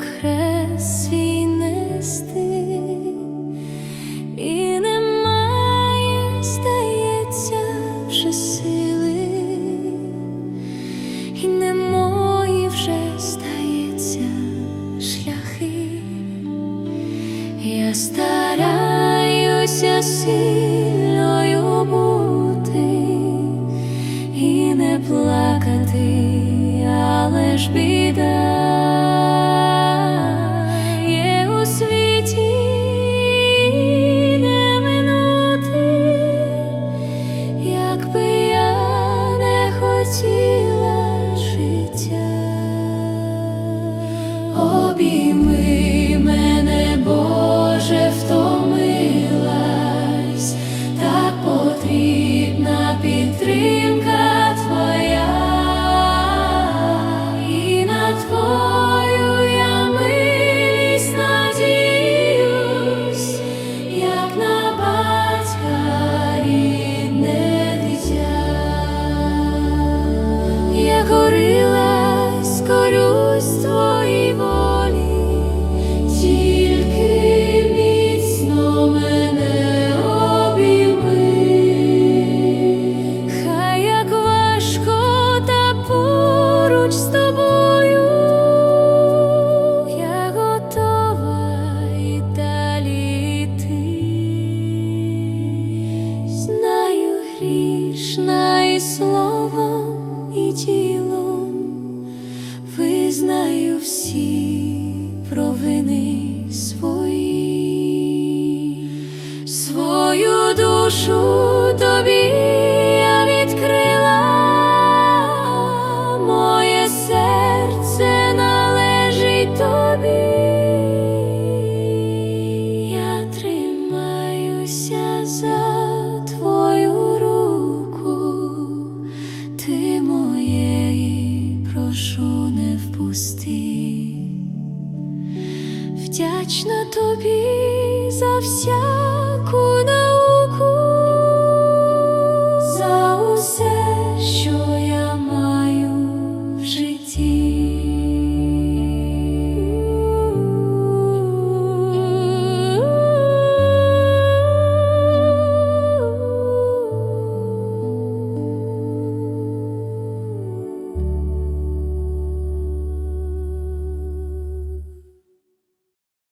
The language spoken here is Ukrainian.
як хрест свій і немає, здається, вже сили, і немої вже здається шляхи, я стараюся сильною бути і не плакати, але ж біда. словом і ділом визнаю всі провини свої, свою душу тобі я відкрила, моє серце належить тобі. Я тримаюся за. вдячна тобі за всяк.